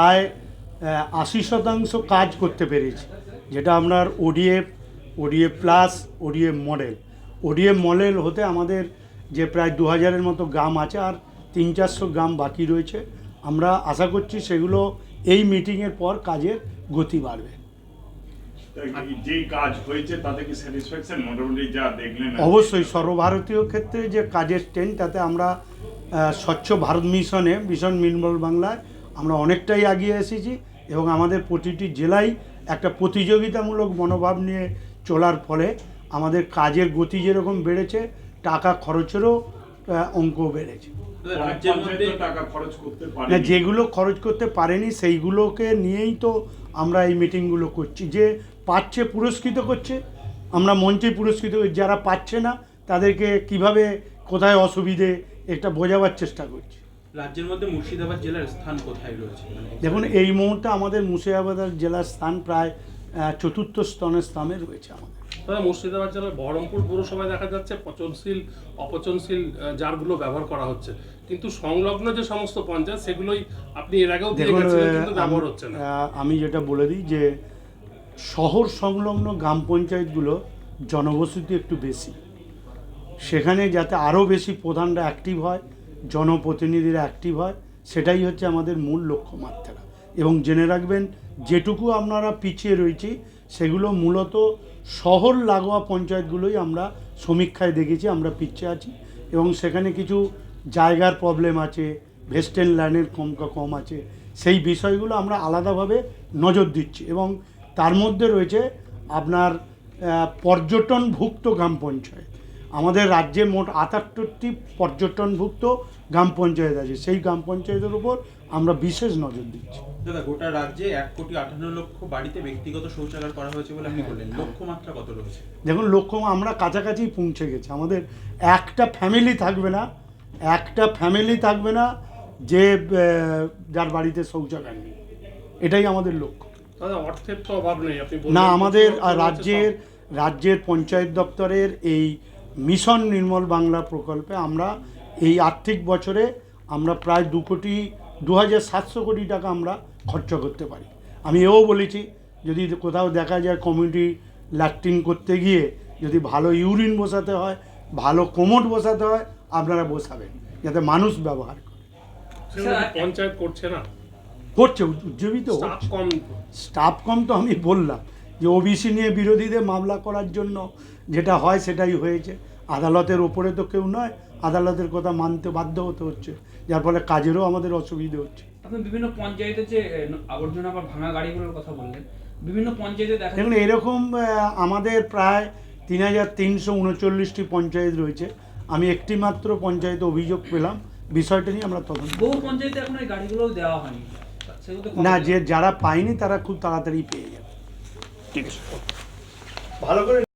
প্রায় আশি শতাংশ কাজ করতে পেরেছি। যেটা আপনার ODF ODF plus ODF model ODF model হতে আমাদের যে প্রায় দু হাজারের মতো গ্রাম আছে আর তিন চারশো গ্রাম বাকি রয়েছে। আমরা আশা করছি সেগুলো এই মিটিংয়ের পর কাজের গতি বাড়বে। যেই কাজ হয়েছে তাতে কি স্যাটিসফ্যাকশন মোটামুটি যা দেখলেন অবশ্যই সর্বভারতীয় ক্ষেত্রে যে কাজের ট্রেন তাতে আমরা স্বচ্ছ ভারত মিশনে মিশন নির্মল বাংলায় আমরা অনেকটাই এগিয়ে এসেছি এবং আমাদের প্রতিটি জেলায় একটা প্রতিযোগিতামূলক মনোভাব নিয়ে চলার ফলে আমাদের কাজের গতি যেরকম বেড়েছে টাকা খরচেরও অঙ্ক বেড়েছে। রাজ্যের মধ্যে টাকা খরচ করতে না যেগুলো খরচ করতে পারেনি সেইগুলোকে নিয়েই তো আমরা এই মিটিংগুলো করছি। যে পাচ্ছে পুরস্কৃত করছে আমরা মঞ্চে পুরস্কৃত যারা পাচ্ছে না তাদেরকে কীভাবে কোথায় অসুবিধে এটা বোঝাবার চেষ্টা করছি। রাজ্যের মধ্যে মুর্শিদাবাদ জেলার স্থান কোথায় রয়েছে? মানে দেখুন এই মুহূর্তে আমাদের মুর্শিদাবাদ জেলার স্থান প্রায় চতুর্থ স্তনের স্থানে রয়েছে আমাদের। তবে মুর্শিদাবাদ জেলার বহরমপুর পৌরসভায় দেখা যাচ্ছে পচনশীল অপচনশীল জারগুলো ব্যবহার করা হচ্ছে। কিন্তু সংলগ্ন যে সমস্ত পঞ্চায়েত সেগুলোই আপনি এর আগেও ব্যবহার হচ্ছে না। আমি যেটা বলে দিই যে শহর সংলগ্ন গ্রাম পঞ্চায়েতগুলো জনবসতি একটু বেশি। সেখানে যাতে আরও বেশি প্রধানরা অ্যাক্টিভ হয় জনপ্রতিনিধিরা অ্যাক্টিভ হয়, সেটাই হচ্ছে আমাদের মূল লক্ষ্যমাত্রা এবং জেনে রাখবেন, যেটুকু আপনারা পিছিয়ে রয়েছি, সেগুলো মূলত শহর লাগোয়া পঞ্চায়েতগুলোই আমরা সমীক্ষায় দেখেছি, আমরা পিছিয়ে আছি। এবং সেখানে কিছু জায়গার প্রবলেম আছে ভেস্টেন ল্যান্ডের কম কম আছে, সেই বিষয়গুলো আমরা আলাদাভাবে নজর দিচ্ছি। এবং তার মধ্যে রয়েছে আপনার পর্যটনভুক্ত গ্রাম পঞ্চায়েত। আমাদের রাজ্যে মোট আটাত্তরটি পর্যটনভুক্ত গ্রাম পঞ্চায়েত আছে। সেই গ্রাম পঞ্চায়েতের উপর আমরা বিশেষ নজর দিচ্ছি। দাদা গোটা রাজ্যে এক কোটি আটান্ন লক্ষ বাড়িতে ব্যক্তিগত শৌচাগার করা হয়েছে বলে আপনি বললেন। লক্ষ্যমাত্রা কত রয়েছে? দেখুন লক্ষ্য আমরা কাছাকাছি পৌঁছে গেছি। আমাদের একটা ফ্যামিলি থাকবে না একটা ফ্যামিলি থাকবে না যে যার বাড়িতে শৌচাগার নেই। এটাই আমাদের লক্ষ্য। দাদা অর্থের তো অভাব নেই না আমাদের রাজ্যের রাজ্যের পঞ্চায়েত দপ্তরের এই মিশন নির্মল বাংলা প্রকল্পে আমরা এই আর্থিক বছরে আমরা প্রায় দু কোটি দু হাজার সাতশো কোটি টাকা আমরা খরচা করতে পারি। আমি এও বলেছি যদি কোথাও দেখা যায় কমিউনিটি ল্যাট্রিন করতে গিয়ে যদি ভালো ইউরিন বসাতে হয় ভালো কোমোড বসাতে হয় আপনারা বসাবেন যাতে মানুষ ব্যবহার করে। সেগুলো পঞ্চায়েত করছে না? করছে উজ্জীবিত স্টাফ কম তো আমি বললাম যে ওবিসি নিয়ে বিরোধীদের মামলা করার জন্য যেটা হয় সেটাই হয়েছে। আদালতের ওপরে তো কেউ নয় আদালতের কথা মানতে বাধ্য হতে হচ্ছে। যার ফলে কাজেরও আমাদের অসুবিধে হচ্ছে। আপনি বিভিন্ন পঞ্চায়েতে যে আবর্জনা বা ভাঙা গাড়িগুলোর কথা বললেন বিভিন্ন পঞ্চায়েতে দেখা দেখুন এরকম আমাদের প্রায় তিন হাজার তিনশো উনচল্লিশটি পঞ্চায়েত রয়েছে। আমি একটি মাত্র পঞ্চায়েতে অভিযোগ পেলাম। বিষয়টা নিয়ে আমরা তদন্ত বহু পঞ্চায়েতে এখন এই গাড়িগুলো দেওয়া হয়নি। না যে যারা পায়নি তারা খুব তাড়াতাড়ি পেয়ে যাবে। ঠিক ভালো করে